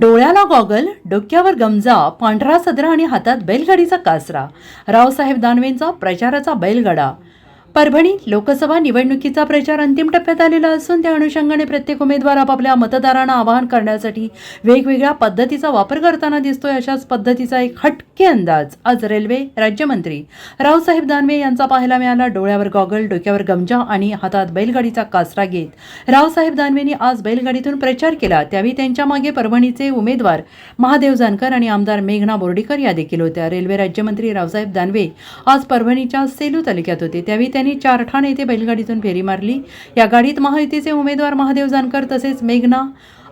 डोळ्याला गॉगल डोक्यावर गमजा पांढरा सदरा आणि हातात बैलगाडीचा कासरा. रावसाहेब दानवेंचा प्रचाराचा बैलगाडा. परभणी लोकसभा निवडणुकीचा प्रचार अंतिम टप्प्यात आलेला असून त्या अनुषंगाने प्रत्येक उमेदवार आपापल्या मतदारांना आवाहन करण्यासाठी वेगवेगळ्या पद्धतीचा वापर करताना दिसतोय अशाच पद्धतीचा एक हटके अंदाज आज रेल्वे राज्यमंत्री रावसाहेब दानवे यांचा पाहायला मिळाला. डोळ्यावर गॉगल डोक्यावर गमजा आणि हातात बैलगाडीचा कासरा घेत रावसाहेब दानवेंनी आज बैलगाडीतून प्रचार केला. त्यावेळी त्यांच्या मागे परभणीचे उमेदवार महादेव जानकर आणि आमदार मेघना बोर्डीकर या देखील होत्या. रेल्वे राज्यमंत्री रावसाहेब दानवे आज परभणीच्या सेलू तालुक्यात होते. त्यावेळी त्यांनी चारठाण येथे बैलगाडीतून फेरी मारली. या गाडीत महायुतीचे उमेदवार महादेव जानकर तसेच मेघना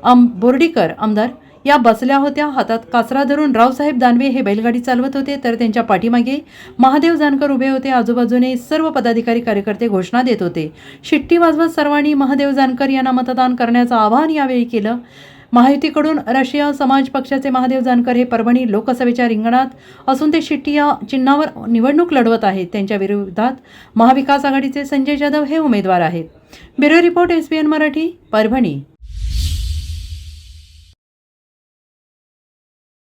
आम बोर्डीकर आमदार या बसल्या होत्या. हातात कासरा धरून रावसाहेब दानवे हे बैलगाडी चालवत होते तर त्यांच्या पाठीमागे महादेव जानकर उभे होते. आजूबाजूने सर्व पदाधिकारी कार्यकर्ते घोषणा देत होते. शिट्टी वाजवत सर्वांनी महादेव जानकर यांना मतदान करण्याचं आवाहन यावेळी केलं. महायुतीकडून राष्ट्रीय समाज पक्षाचे महादेव जानकर हे परभणी लोकसभेच्या रिंगणात असून ते शिट्टी चिन्हावर निवडणूक लढवत आहेत. त्यांच्या विरोधात महाविकास आघाडीचे संजय जाधव हे उमेदवार आहेत. Bureau report S Marathi Parbhani.